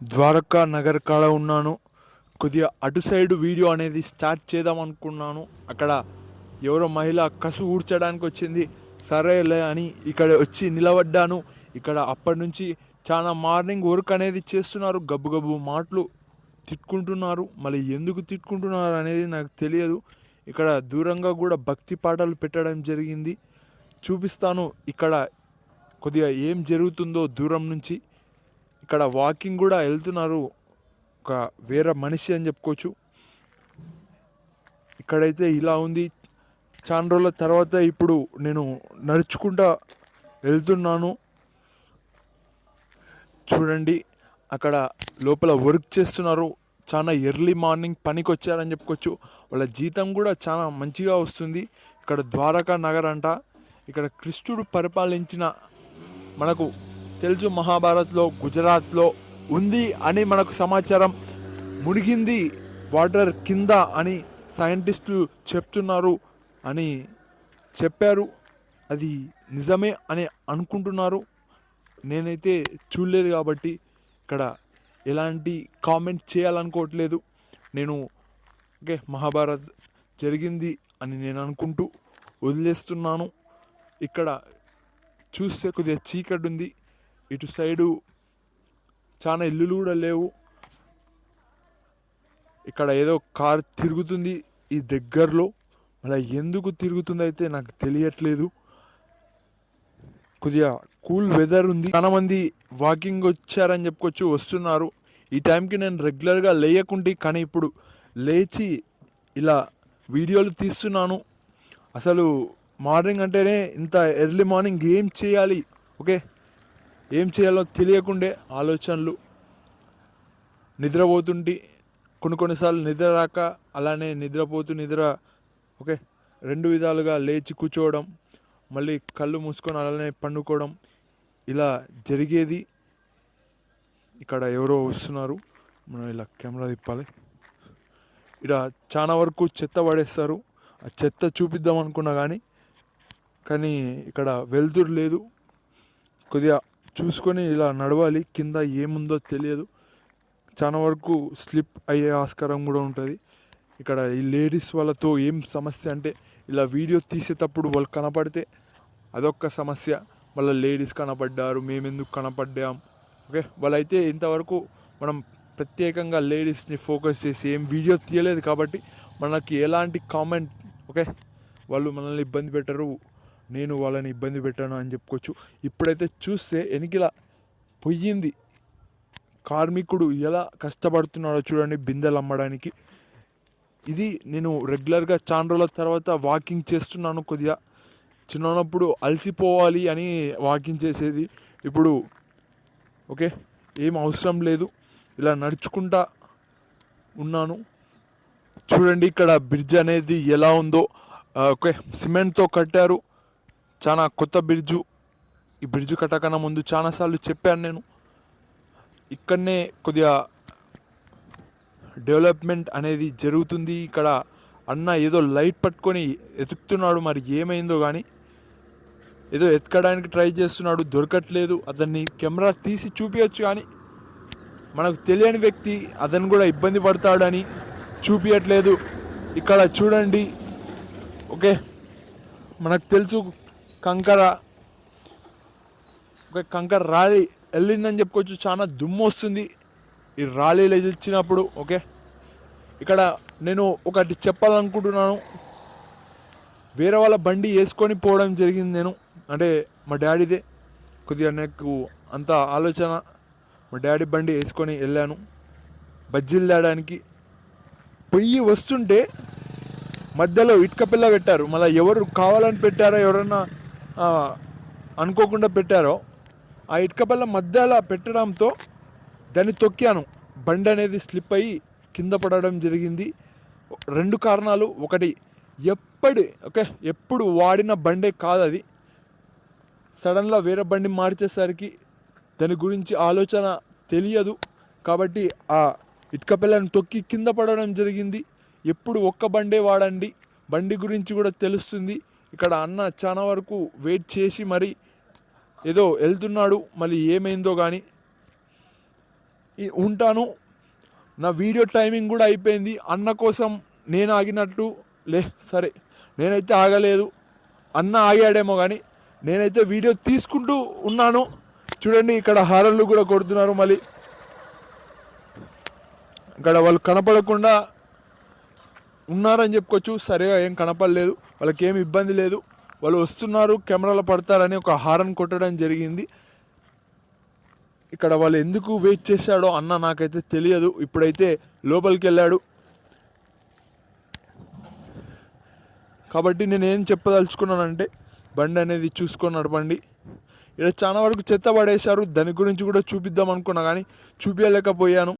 ద్వారకా నగర్ కాడ ఉన్నాను. కొద్దిగా అటు సైడ్ వీడియో అనేది స్టార్ట్ చేద్దాం అనుకున్నాను. అక్కడ ఎవరో మహిళ కసు ఊడ్చడానికి వచ్చింది. సరేలే అని ఇక్కడ వచ్చి నిలబడ్డాను. ఇక్కడ అప్పటి నుంచి చాలా మార్నింగ్ వర్క్ అనేది చేస్తున్నారు. గబ్బు గబ్బు మాటలు తిట్టుకుంటున్నారు. మళ్ళీ ఎందుకు తిట్టుకుంటున్నారు అనేది నాకు తెలియదు. ఇక్కడ దూరంగా కూడా భక్తి పాటలు పెట్టడం జరిగింది. చూపిస్తాను. ఇక్కడ కొద్దిగా ఏం జరుగుతుందో దూరం నుంచి. ఇక్కడ వాకింగ్ కూడా వెళ్తున్నారు. ఒక వేరే మనిషి అని చెప్పుకోవచ్చు. ఇక్కడైతే ఇలా ఉంది. చాలా రోజుల తర్వాత ఇప్పుడు నేను నడుచుకుంటా వెళ్తున్నాను. చూడండి అక్కడ లోపల వర్క్ చేస్తున్నారు. చాలా ఎర్లీ మార్నింగ్ పనికి వచ్చారని చెప్పుకోవచ్చు. వాళ్ళ జీతం కూడా చాలా మంచిగా వస్తుంది. ఇక్కడ ద్వారకా నగర్ అంట. ఇక్కడ కృష్ణుడు పరిపాలించిన మనకు తెలుసు మహాభారత్లో గుజరాత్లో ఉంది అని మనకు సమాచారం మునిగింది వాటర్ కింద అని సైంటిస్టులు చెప్తున్నారు అని చెప్పారు. అది నిజమే అని అనుకుంటున్నారు. నేనైతే చూడలేదు కాబట్టి ఇక్కడ ఎలాంటి కామెంట్ చేయాలనుకోవట్లేదు. నేను ఓకే మహాభారత్ జరిగింది అని నేను అనుకుంటూ వదిలేస్తున్నాను. ఇక్కడ చూస్తే కొద్దిగా చీకటి ఉంది. ఇటు సైడు చాలా ఇల్లులు కూడా లేవు. ఇక్కడ ఏదో కార్ తిరుగుతుంది ఈ దగ్గరలో. అలా ఎందుకు తిరుగుతుంది అయితే నాకు తెలియట్లేదు. కొద్దిగా కూల్ వెదర్ ఉంది. చాలా మంది వాకింగ్ వచ్చారని చెప్పుకోవచ్చు వస్తున్నారు. ఈ టైంకి నేను రెగ్యులర్గా లేయకుంటే కానీ ఇప్పుడు లేచి ఇలా వీడియోలు తీస్తున్నాను. అసలు మార్నింగ్ అంటేనే ఇంత ఎర్లీ మార్నింగ్ ఏం చేయాలి? ఓకే? ఏం చేయాలో తెలియకుండే ఆలోచనలు నిద్రపోతుంటే. కొన్ని కొన్నిసార్లు నిద్ర రాక అలానే నిద్రపోతూ నిద్ర ఓకే రెండు విధాలుగా లేచి కూర్చోవడం మళ్ళీ కళ్ళు మూసుకొని అలానే పండుకోవడం ఇలా జరిగేది. ఇక్కడ ఎవరో వస్తున్నారు. మనం ఇలా కెమెరా తిప్పాలి. ఇక్కడ చాలా వరకు చెత్త పడేస్తారు. ఆ చెత్త చూపిద్దాం అనుకున్నా కానీ కానీ ఇక్కడ వెలుతురు లేదు. కొద్దిగా చూసుకొని ఇలా నడవాలి. కింద ఏముందో తెలియదు. చాలా వరకు స్లిప్ అయ్యే ఆస్కారం కూడా ఉంటుంది. ఇక్కడ ఈ లేడీస్ వాళ్ళతో ఏం సమస్య అంటే ఇలా వీడియో తీసేటప్పుడు వాళ్ళు కనపడితే అదొక సమస్య. మళ్ళీ లేడీస్ కనపడ్డారు మేము ఎందుకు కనపడ్డాం. ఓకే? వాళ్ళైతే ఇంతవరకు మనం ప్రత్యేకంగా లేడీస్ని ఫోకస్ చేసి ఏం వీడియో తీయలేదు కాబట్టి మనకి ఎలాంటి కామెంట్ ఓకే? వాళ్ళు మనల్ని ఇబ్బంది పెట్టరు. నేను వాళ్ళని ఇబ్బంది పెట్టాను అని చెప్పుకోవచ్చు. ఇప్పుడైతే చూస్తే వెనికిలా పొయ్యింది. కార్మికుడు ఎలా కష్టపడుతున్నాడో చూడండి బిందెలు అమ్మడానికి. ఇది నేను రెగ్యులర్గా చాలా రోజుల తర్వాత వాకింగ్ చేస్తున్నాను కొద్దిగా. చిన్నప్పుడు అలసిపోవాలి అని వాకింగ్ చేసేది. ఇప్పుడు ఓకే ఏం అవసరం లేదు. ఇలా నడుచుకుంటా ఉన్నాను. చూడండి ఇక్కడ బ్రిడ్జ్ అనేది ఎలా ఉందో. ఓకే సిమెంట్తో కట్టారు. చాలా కొత్త బ్రిడ్జు ఈ బ్రిడ్జ్ కట్టకన్నా ముందు చాలాసార్లు చెప్పాను నేను. ఇక్కడనే కొద్దిగా డెవలప్మెంట్ అనేది జరుగుతుంది. ఇక్కడ అన్న ఏదో లైట్ పట్టుకొని ఎతుకుతున్నాడు మరి ఏమైందో కానీ ఏదో ఎతకడానికి ట్రై చేస్తున్నాడు దొరకట్లేదు. అతన్ని కెమెరా తీసి చూపించచ్చు కానీ మనకు తెలియని వ్యక్తి అతను కూడా ఇబ్బంది పడతాడని చూపించట్లేదు ఇక్కడ చూడండి. ఓకే. మనకు తెలుసు కంకర ఒక కంకర ర్యాలీ వెళ్ళిందని చెప్పుకోవచ్చు. చాలా దుమ్ము వస్తుంది. ఈ ర్యాలీలు ఇచ్చినప్పుడు ఓకే? ఇక్కడ నేను ఒకటి చెప్పాలనుకుంటున్నాను. వేరే వాళ్ళ బండి వేసుకొని పోవడం జరిగింది నేను. అంటే మా డాడీదే. కొద్దిగా నాకు అంత ఆలోచన. మా డాడీ బండి వేసుకొని వెళ్ళాను. బజ్జీలు తేడానికి పొయ్యి వస్తుంటే మధ్యలో ఇటుక పిల్ల పెట్టారు. మళ్ళీ ఎవరు కావాలని పెట్టారా ఎవరన్నా అనుకోకుండా పెట్టారో ఆ ఇటుక మధ్యలో పెట్టడంతో దాన్ని తొక్కాను. బండి అనేది స్లిప్ అయ్యి కింద పడడం జరిగింది. రెండు కారణాలు. ఒకటి ఎప్పటి ఓకే ఎప్పుడు వాడిన బండే కాదు అది. సడన్గా వేరే బండి మార్చేసరికి దాని గురించి ఆలోచన తెలియదు. కాబట్టి ఆ ఇటుక పిల్లని తొక్కి కింద పడడం జరిగింది. ఎప్పుడు ఒక్క బండే వాడండి. బండి గురించి కూడా తెలుస్తుంది. ఇక్కడ అన్న చాలా వరకు వెయిట్ చేసి మరి ఏదో వెళ్తున్నాడు మళ్ళీ ఏమైందో కానీ ఉంటాను. నా వీడియో టైమింగ్ కూడా అయిపోయింది. అన్న కోసం నేను ఆగినట్టు లే సరే నేనైతే ఆగలేదు. అన్న ఆగాడేమో కానీ నేనైతే వీడియో తీసుకుంటూ ఉన్నాను. చూడండి ఇక్కడ హారన్లు కూడా కొడుతున్నారు మళ్ళీ. ఇక్కడ వాళ్ళు కనపడకుండా ఉన్నారని చెప్పుకోవచ్చు. సరిగా ఏం కనపడలేదు. వాళ్ళకి ఏమి ఇబ్బంది లేదు. వాళ్ళు వస్తున్నారు కెమెరాలో పడతారని ఒక హారన్ కొట్టడం జరిగింది. ఇక్కడ వాళ్ళు ఎందుకు వెయిట్ చేశాడో అన్న నాకైతే తెలియదు. ఇప్పుడైతే లోపలికి వెళ్ళాడు కాబట్టి నేను ఏం చెప్పదలుచుకున్నానంటే బండి అనేది చూసుకొని నడపండి. ఇక్కడ చాలా వరకు చెత్త పడేశారు. దాని గురించి కూడా చూపిద్దాం అనుకున్నా కానీ చూపించలేకపోయాను